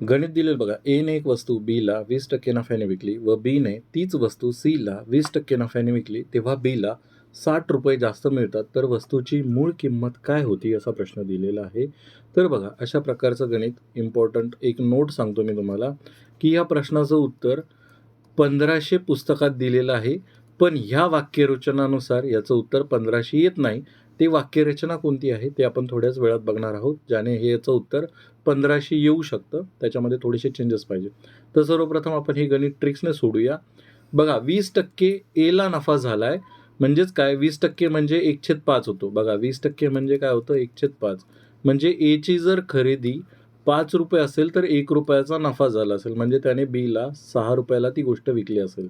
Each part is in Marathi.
गणित दिलेलं बघा. एने एक वस्तू बीला वीस टक्के नफ्याने विकली व बीने तीच वस्तू सीला वीस टक्के नफ्याने विकली तेव्हा बीला साठ रुपये जास्त मिळतात. तर वस्तूची मूळ किंमत काय होती असा प्रश्न दिलेला आहे. तर बघा अशा प्रकारचं गणित इम्पॉर्टंट एक नोट सांगतो मी तुम्हाला की या प्रश्नाचं उत्तर पंधराशे पुस्तकात दिलेलं आहे. पण ह्या वाक्यरचनानुसार याचं उत्तर पंधराशे येत नाही. ते वाक्यरचना कोणती आहे ते आपण थोड्याच वेळात बघणार आहोत ज्याने हे याचं उत्तर पंधराशे येऊ शकतं. त्याच्यामध्ये थोडेसे चेंजेस पाहिजे. तर सर्वप्रथम आपण हे गणित ट्रिक्सने सोडूया. बघा वीस टक्के एला नफा झाला आहे म्हणजेच काय? वीस टक्के म्हणजे एकछेद पाच होतो. बघा वीस टक्के म्हणजे काय होतं? एकछेद पाच. म्हणजे एची जर खरेदी पाच रुपये असेल तर एक रुपयाचा नफा झाला असेल. म्हणजे त्याने बीला सहा रुपयाला ती गोष्ट विकली असेल.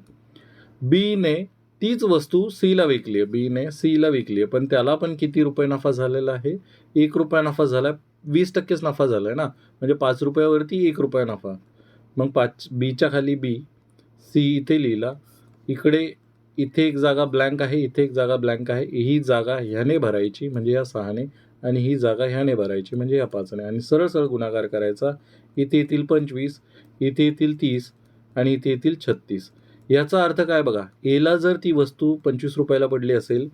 बीने तीच वस्तू सीला विकली आहे बीने सीला विकली आहे. पण त्याला पण किती रुपये नफा झालेला आहे? एक रुपया नफा झाला आहे वीस टक्केच नफा झाला आहे ना? म्हणजे पाच रुपयावरती एक रुपया नफा. मग पाच बीच्या खाली बी सी इथे लिहिला इकडे इथे एक जागा ब्लँक आहे इथे एक जागा ब्लँक आहे ही जागा ह्याने भरायची म्हणजे या सहाने आणि ही जागा ह्याने भरायची म्हणजे या पाचने. आणि सरळ सरळ गुणाकार करायचा इथे येथील पंचवीस इथे येथील तीस आणि इथे येथील छत्तीस. याचा अर्थ काय बघा? एला जर ती वस्तू पंचवीस रुपयाला पडली असेल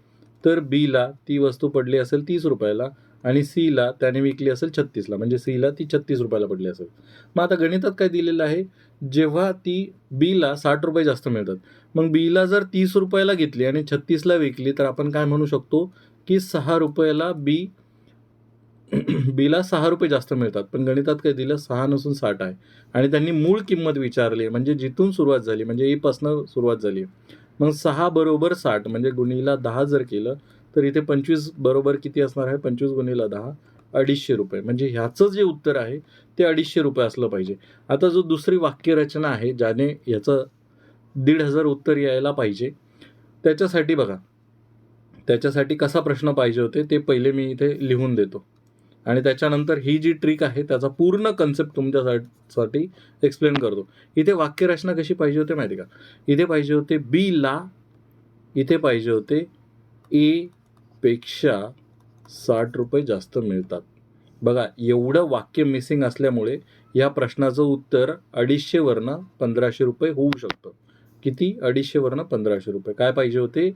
तर बीला ती वस्तू पडली असेल तीस रुपयाला आणि सीला त्याने विकली असेल छत्तीसला म्हणजे सीला ती छत्तीस रुपयाला पडली असेल. मग आता गणितात काय दिलेलं आहे? जेव्हा ती बीला साठ रुपये जास्त मिळतात मग बीला जर तीस रुपयाला घेतली आणि छत्तीसला विकली तर आपण काय म्हणू शकतो? की सहा रुपयाला बी बीला सहा रुपये जास्त मिळतात पण गणितात काय दिलं सहा नसून साठ आहे. आणि त्यांनी मूळ किंमत विचारली आहे म्हणजे जिथून सुरुवात झाली म्हणजे ईपासनं सुरुवात झाली. मग सहा बरोबर साठ म्हणजे गुणीला दहा जर केलं तर इथे पंचवीस बरोबर किती असणार आहे? पंचवीस गुणीला दहा अडीचशे रुपये. म्हणजे ह्याचं जे उत्तर आहे ते अडीचशे रुपये असलं पाहिजे. आता जो दुसरी वाक्यरचना आहे ज्याने ह्याचं दीड हजार उत्तर यायला पाहिजे त्याच्यासाठी बघा. त्याच्यासाठी कसा प्रश्न पाहिजे होते ते पहिले मी इथे लिहून देतो. आणि त्याच्यानंतर ही जी ट्रिक आहे त्याचा पूर्ण कन्सेप्ट तुमच्यासाठी एक्सप्लेन करतो. इथे वाक्यरचना कशी पाहिजे होते माहिती का? इथे पाहिजे होते बी ला इथे पाहिजे होते ए पेक्षा साठ रुपये जास्त मिळतात. बघा एवढं वाक्य मिसिंग असल्यामुळे या प्रश्नाचं उत्तर अडीचशेवरनं पंधराशे रुपये होऊ शकतं. किती? अडीचशेवरनं पंधराशे रुपये. काय पाहिजे होते?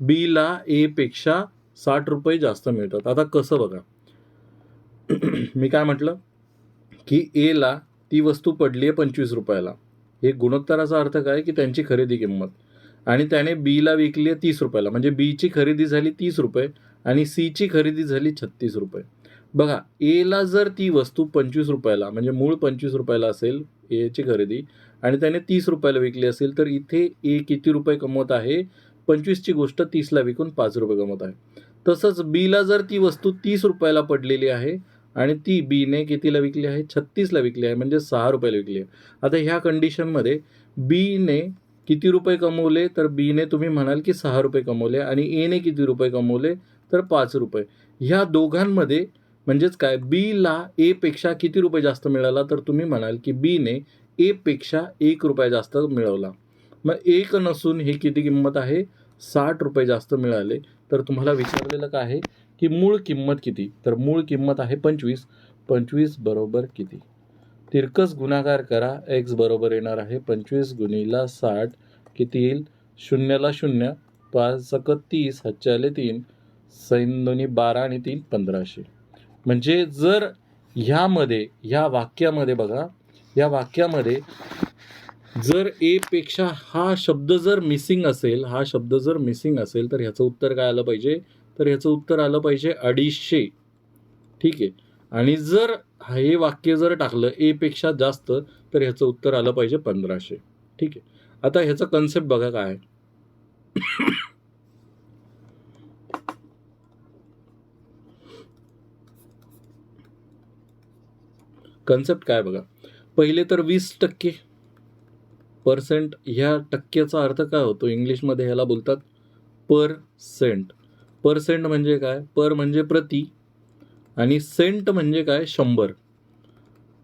बी ला ए पेक्षा साठ रुपये जास्त मिळतात. आता कसं बघा? मी काय म्हटलं? की एला ती वस्तू पडली आहे पंचवीस रुपयाला. हे गुणोत्तराचा अर्थ काय? की त्यांची खरेदी किंमत. आणि त्याने बीला विकली आहे तीस रुपयाला. म्हणजे बीची खरेदी झाली तीस रुपये आणि सीची खरेदी झाली छत्तीस रुपये. बघा एला जर ती वस्तू पंचवीस रुपयाला म्हणजे मूळ पंचवीस रुपयाला असेल एची खरेदी आणि त्याने तीस रुपयाला विकली असेल तर इथे ए किती रुपये कमवत आहे? पंचवीसची गोष्ट तीसला विकून पाच रुपये कमवत आहे. तसंच बीला जर ती वस्तू तीस रुपयाला पडलेली आहे आणि ती बीने कितीला विकली आहे? छत्तीसला विकली आहे म्हणजे सहा रुपयाला विकली आहे. आता ह्या कंडिशनमध्ये बीने किती रुपये कमवले? तर बीने तुम्ही म्हणाल की सहा रुपये कमवले आणि एने किती रुपये कमवले? तर पाच रुपये. ह्या दोघांमध्ये म्हणजेच काय? बीला एपेक्षा किती रुपये जास्त मिळाला? तर तुम्ही म्हणाल की बीने एपेक्षा एक रुपया जास्त मिळवला. मग एक नसून ही किती किंमत आहे? साठ रुपये जास्त मिळाले. तर तुम्हाला विचारलेलं काय आहे? की मूळ किंमत किती? तर मूळ किंमत आहे पंचवीस. पंचवीस बरोबर किती? तिरकस गुणाकार करा. एक्स बरोबर येणार आहे पंचवीस गुणीला साठ. किती येईल? शून्यला शून्य. पाच सक तीस हच्च्याले तीन. सैन दोन्ही बारा आणि तीन पंधराशे. म्हणजे जर ह्यामध्ये ह्या वाक्यामध्ये बघा या वाक्यामध्ये जर ए पेक्षा हा शब्द जर मिसिंग असेल हा शब्द जर मिसिंग असेल तर ह्याचं उत्तर काय आलं पाहिजे? तर ह्याचं उत्तर आलं पाहिजे अडीचशे. ठीक आहे. आणि जर हे वाक्य जर टाकलं एपेक्षा जास्त तर ह्याचं उत्तर आलं पाहिजे पंधराशे. ठीक आहे. आता ह्याचं कन्सेप्ट बघा काय कन्सेप्ट काय बघा. पहिले तर वीस टक्के. पर्सेंट ह्या टक्क्याचा अर्थ काय होतो? इंग्लिशमध्ये ह्याला बोलतात पर सेंट परसेंट म्हणजे काय? पर म्हणजे प्रति आणि सेंट म्हणजे काय? शंभर.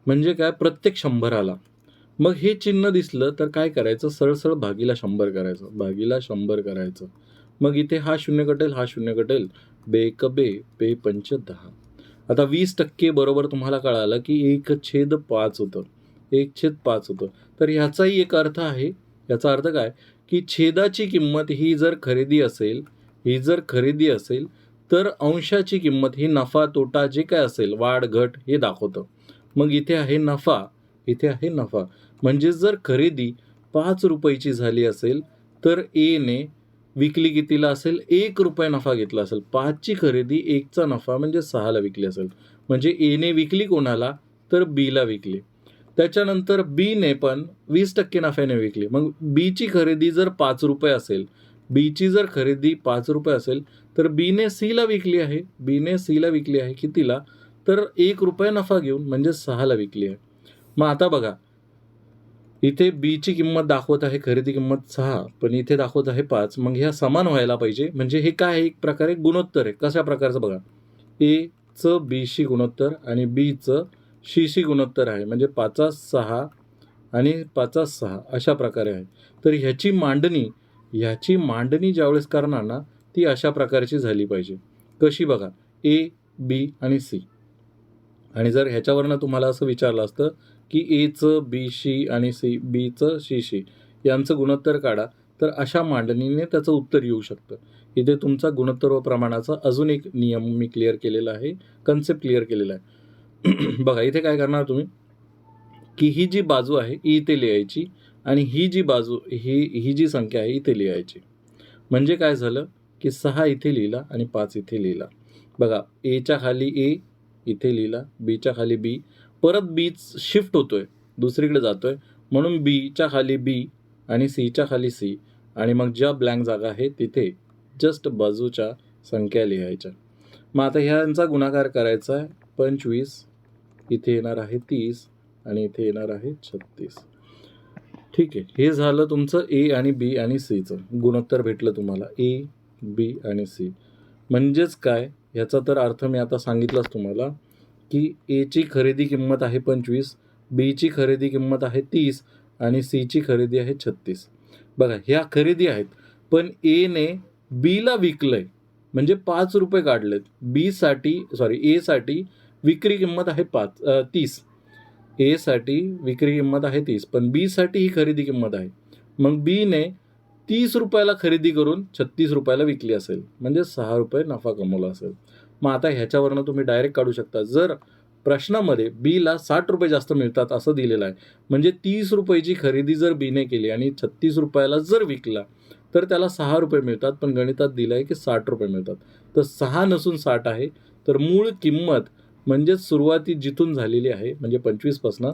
म्हणजे काय? प्रत्येक शंभराला. मग हे चिन्ह दिसलं तर काय करायचं? सळसळ भागीला शंभर करायचं. भागीला शंभर करायचं. मग इथे हा शून्य कटेल हा शून्य कटेल. बे क बे बे पंच दहा. आता वीस टक्के बरोबर तुम्हाला कळालं की एक छेद पाच होतं. एक छेद पाच होतं. तर ह्याचाही एक अर्थ आहे. याचा अर्थ काय? की छेदाची किंमत ही जर खरेदी असेल ही जर खरेदी असेल तर अंशाची किंमत ही नफा तोटा जे काय असेल वाढ घट हे दाखवतं. मग इथे आहे नफा इथे आहे नफा. म्हणजे जर खरेदी पाच रुपयाची झाली असेल तर एने विकली कितीला असेल एक रुपये नफा घेतला असेल. पाचची खरेदी एकचा नफा म्हणजे सहाला विकली असेल. म्हणजे एने विकली कोणाला तर बीला विकली. त्याच्यानंतर बीने पण वीस टक्के नफ्याने विकली. मग बीची खरेदी जर पाच रुपये असेल बीची जर खरेदी पाच रुपये असेल तर बीने सीला विकली आहे. बीने सीला विकली आहे कितीला? तर एक रुपये नफा घेऊन म्हणजे सहाला विकली आहे. मग आता बघा इथे बीची किंमत दाखवत आहे खरेदी किंमत सहा पण इथे दाखवत आहे पाच. मग ह्या समान व्हायला पाहिजे. म्हणजे हे काय आहे? एक प्रकारे गुणोत्तर आहे. कशा प्रकारचं बघा? एचं बीशी गुणोत्तर आणि बीचं शीशी गुणोत्तर आहे. म्हणजे पाचा सहा आणि पाचा सहा अशा प्रकारे आहे. तर ह्याची मांडणी ह्याची मांडणी ज्यावेळेस करणार ना ती अशा प्रकारची झाली पाहिजे. कशी बघा ए बी आणि सी आणि जर ह्याच्यावरनं तुम्हाला असं विचारलं असतं की एचं बी शी आणि सी बीचं शी शी यांचं गुणोत्तर काढा तर अशा मांडणीने त्याचं उत्तर येऊ शकतं. इथे तुमचा गुणोत्तर व प्रमाणाचा अजून एक नियम मी क्लिअर केलेला आहे कन्सेप्ट क्लिअर केलेला आहे. बघा इथे काय करणार तुम्ही? की ही जी बाजू आहे e ई इथे लिहायची आणि ही जी बाजू ही ही जी संख्या आहे इथे लिहायची. म्हणजे काय झालं? की सहा इथे लिहिला आणि पाच इथे लिहिला. बघा एच्या खाली ए इथे लिहिला. बीच्या खाली बी परत बी शिफ्ट होतोय. दुसरीकडे जातोय. म्हणून बीच्या खाली बी आणि सीच्या खाली सी आणि मग ज्या ब्लँक जागा आहे तिथे जस्ट बाजूच्या संख्या लिहायच्या. मग आता ह्यांचा गुणाकार करायचा आहे. पंचवीस. इथे येणार आहे तीस आणि इथे येणार आहे छत्तीस. ठीक आहे. हे झालं तुमचं ए आणि बी आणि सीचं गुणोत्तर भेटलं तुम्हाला. ए बी आणि सी म्हणजेच काय? ह्याचा तर अर्थ मी आता सांगितलाच तुम्हाला की एची खरेदी किंमत आहे पंचवीस बीची खरेदी किंमत आहे तीस आणि सीची खरेदी आहे छत्तीस. बघा ह्या खरेदी आहेत पण एने बीला विकलं आहे म्हणजे पाच रुपये काढलेत. बीसाठी सॉरी एसाठी विक्री किंमत आहे पाच तीस. एसाठी विक्री किंमत आहे तीस पण बीसाठी ही खरेदी किंमत आहे. मग बीने तीस रुपयाला खरेदी करून छत्तीस रुपयाला विकली असेल म्हणजे सहा रुपये नफा कमवला असेल. मग आता ह्याच्यावरनं तुम्ही डायरेक्ट काढू शकता. जर प्रश्नामध्ये बीला साठ रुपये जास्त मिळतात असं दिलेलं आहे म्हणजे तीस रुपयाची खरेदी जर बीने केली आणि छत्तीस रुपयाला जर विकला तर त्याला सहा रुपये मिळतात पण गणितात दिलं आहे की साठ रुपये मिळतात. तर सहा नसून साठ आहे तर मूळ किंमत म्हणजेच सुरुवाती जिथून झालेली आहे म्हणजे पंचवीसपासनं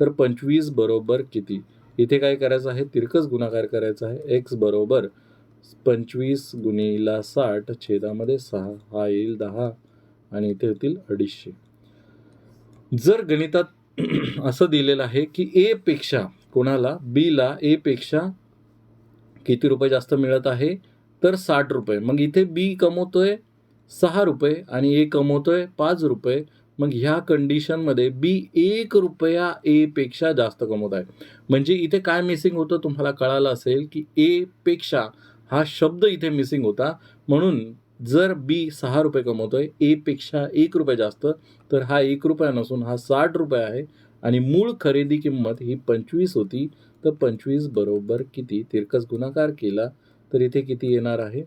तर पंचवीस बरोबर किती? इथे काय करायचं आहे? तिरकस गुणाकार करायचा आहे. एक्स बरोबर पंचवीस गुणिला साठ छेदामध्ये सहा हा येईल दहा आणि इथे होतील अडीचशे. जर गणितात असं दिलेलं आहे की ए पेक्षा कोणाला बीला ए पेक्षा किती रुपये जास्त मिळत आहे? तर साठ रुपये. मग इथे बी कमवतोय सहा रुपये आणि ए कमवतोय पाच रुपये. मग ह्या कंडिशनमध्ये बी एक रुपया एपेक्षा जास्त कमवत आहे. म्हणजे इथे काय मिसिंग होतं तुम्हाला कळालं असेल की एपेक्षा हा शब्द इथे मिसिंग होता. म्हणून जर बी सहा रुपये कमवतोय आहे एपेक्षा एक रुपये जास्त तर हा एक रुपया नसून हा साठ रुपये आहे. आणि मूळ खरेदी किंमत ही पंचवीस होती. तर पंचवीस बरोबर किती? तिरकस गुणाकार केला तर इथे किती येणार आहे?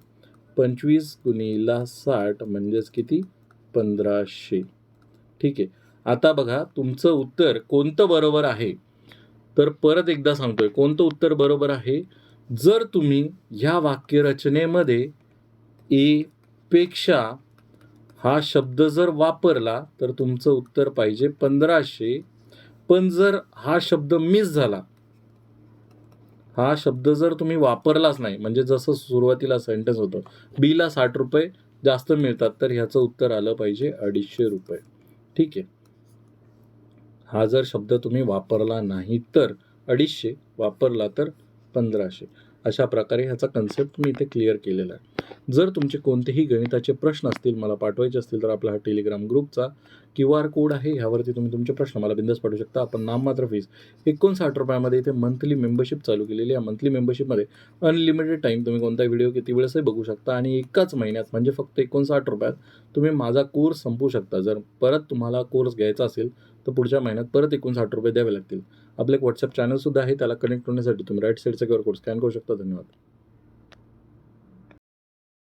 पंचवीस गुणिला साठ म्हणजेच किती? पंधराशे. ठीक आहे. आता बघा तुमचं उत्तर कोणतं बरोबर आहे? तर परत एकदा सांगतोय कोणतं उत्तर बरोबर आहे? जर तुम्ही ह्या वाक्यरचनेमध्ये ए पेक्षा हा शब्द जर वापरला तर तुमचं उत्तर पाहिजे पंधराशे. पण जर हा शब्द मिस झाला हा शब्द जर तुम्ही वापरलाच नाही म्हणजे जसं सुरुवातीला सेंटेन्स होतं बीला साठ रुपये जास्त मिळतात तर ह्याचं उत्तर आलं पाहिजे अडीचशे रुपये. ठीक आहे? हा जर शब्द तुम्ही वापरला नाही तर अडीचशे वापरला तर पंधराशे. अशा प्रकारे ह्याचा कन्सेप्ट मी इथे क्लिअर केलेला आहे. जर तुमचे कोणतेही गणिताचे प्रश्न असतील मला पाठवायचे असतील तर आपला हा टेलिग्राम ग्रुपचा क्यू आर कोड आहे. ह्यावरती तुम्ही तुमचे प्रश्न मला बिंदास पाठवू शकता. आपण नाममात्र फीस एकोणसाठ रुपयामध्ये इथे मंथली मेंबरशिप चालू केलेली आहे. मंथली मेंबरशिपमध्ये अनलिमिटेड टाईम तुम्ही कोणता व्हिडिओ किती वेळेसही बघू शकता. आणि एकाच महिन्यात म्हणजे फक्त एकोणसाठ रुपयात तुम्ही माझा कोर्स संपू शकता. जर परत तुम्हाला कोर्स घ्यायचा असेल तर पुढच्या महिन्यात परत एकोणसाठ रुपये द्यावे लागतील. आपलं एक व्हॉट्सअप चॅनलसुद्धा आहे. त्याला कनेक्ट होण्यासाठी तुम्ही राईट साईडचा क्यूआर कोड स्कॅन करू शकता. धन्यवाद.